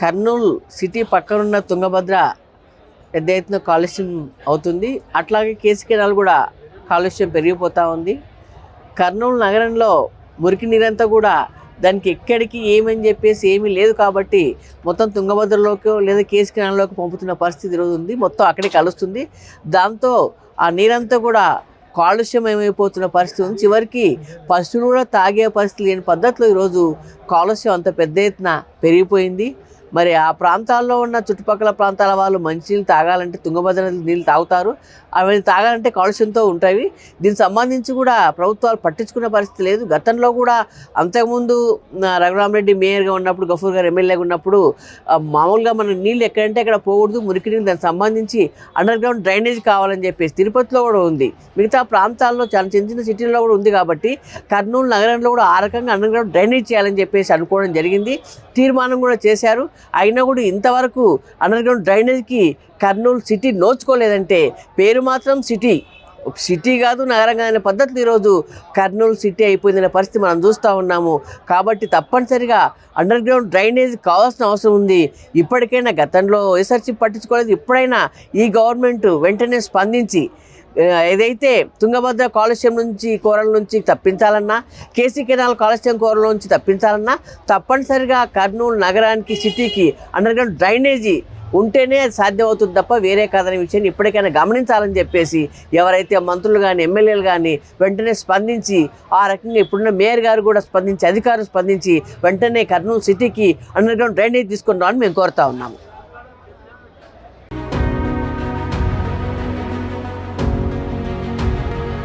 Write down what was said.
Kurnool city పక్కనున్న తుంగభద్ర పెద్ద ఎత్తున కాలుష్యం అవుతుంది. అట్లాగే కేసుకెడాల్ కూడా కాలుష్యం పెరిగిపోతూ ఉంది. కర్నూలు నగరంలో మురికి నీరంతా కూడా దానికి ఎక్కడికి ఏమని చెప్పేసి ఏమీ లేదు కాబట్టి మొత్తం తుంగభద్రలోకి లేదా కేసు కెనాల్లోకి పంపుతున్న పరిస్థితి ఈరోజు ఉంది. మొత్తం అక్కడికి కలుస్తుంది దాంతో ఆ నీరంతా కూడా కాలుష్యం ఏమైపోతున్న పరిస్థితి ఉంది. చివరికి పశువులు కూడా తాగే పరిస్థితి లేని పద్ధతిలో ఈరోజు కాలుష్యం అంత పెద్ద ఎత్తున పెరిగిపోయింది. మరి ఆ ప్రాంతాల్లో ఉన్న చుట్టుపక్కల ప్రాంతాల వాళ్ళు మంచినీళ్ళు తాగాలంటే తుంగభద్ర నీళ్ళు తాగుతారు. అవి తాగాలంటే కాలుష్యంతో ఉంటాయి. దీనికి సంబంధించి కూడా ప్రభుత్వాలు పట్టించుకునే పరిస్థితి లేదు. గతంలో కూడా అంతకుముందు రఘురామరెడ్డి మేయర్గా ఉన్నప్పుడు గఫూర్ గారు ఎమ్మెల్యేగా ఉన్నప్పుడు మామూలుగా మనం నీళ్ళు ఎక్కడంటే అక్కడ పోకూడదు మురికి నీళ్ళు. దానికి సంబంధించి అండర్ గ్రౌండ్ డ్రైనేజ్ కావాలని చెప్పేసి తిరుపతిలో కూడా ఉంది. మిగతా ప్రాంతాల్లో చాలా చిన్న చిన్న సిటీల్లో కూడా ఉంది కాబట్టి కర్నూలు నగరంలో కూడా ఆ రకంగా అండర్ గ్రౌండ్ డ్రైనేజ్ చేయాలని చెప్పేసి అనుకోవడం జరిగింది. తీర్మానం కూడా చేశారు. అయినా కూడా ఇంతవరకు అండర్ గ్రౌండ్ డ్రైనేజ్కి కర్నూలు సిటీ నోచుకోలేదంటే పేరు మాత్రం సిటీ. సిటీ కాదు నగరం కాదనే పద్ధతులు ఈరోజు కర్నూలు సిటీ అయిపోయిందనే పరిస్థితి మనం చూస్తూ ఉన్నాము. కాబట్టి తప్పనిసరిగా అండర్ గ్రౌండ్ డ్రైనేజ్ కావాల్సిన అవసరం ఉంది. ఇప్పటికైనా గతంలో ఎస్ఆర్సీ పట్టించుకోలేదు. ఇప్పుడైనా ఈ గవర్నమెంట్ వెంటనే స్పందించి ఏదైతే తుంగభద్ర కాలుష్యం నుంచి కోరల నుంచి తప్పించాలన్నా కేసీ కెనాల్ కాలుష్యం కోరల నుంచి తప్పించాలన్నా తప్పనిసరిగా కర్నూలు నగరానికి సిటీకి అండర్ గ్రౌండ్ డ్రైనేజీ ఉంటేనే సాధ్యమవుతుంది తప్ప వేరే కాదనే విషయాన్ని ఇప్పటికైనా గమనించాలని చెప్పేసి ఎవరైతే మంత్రులు కానీ ఎమ్మెల్యేలు కానీ వెంటనే స్పందించి ఆ రకంగా ఇప్పుడున్న మేయర్ గారు కూడా స్పందించి అధికారులు స్పందించి వెంటనే కర్నూలు సిటీకి అండర్ గ్రౌండ్ డ్రైనేజ్ తీసుకుని మేము కోరుతా ఉన్నాము.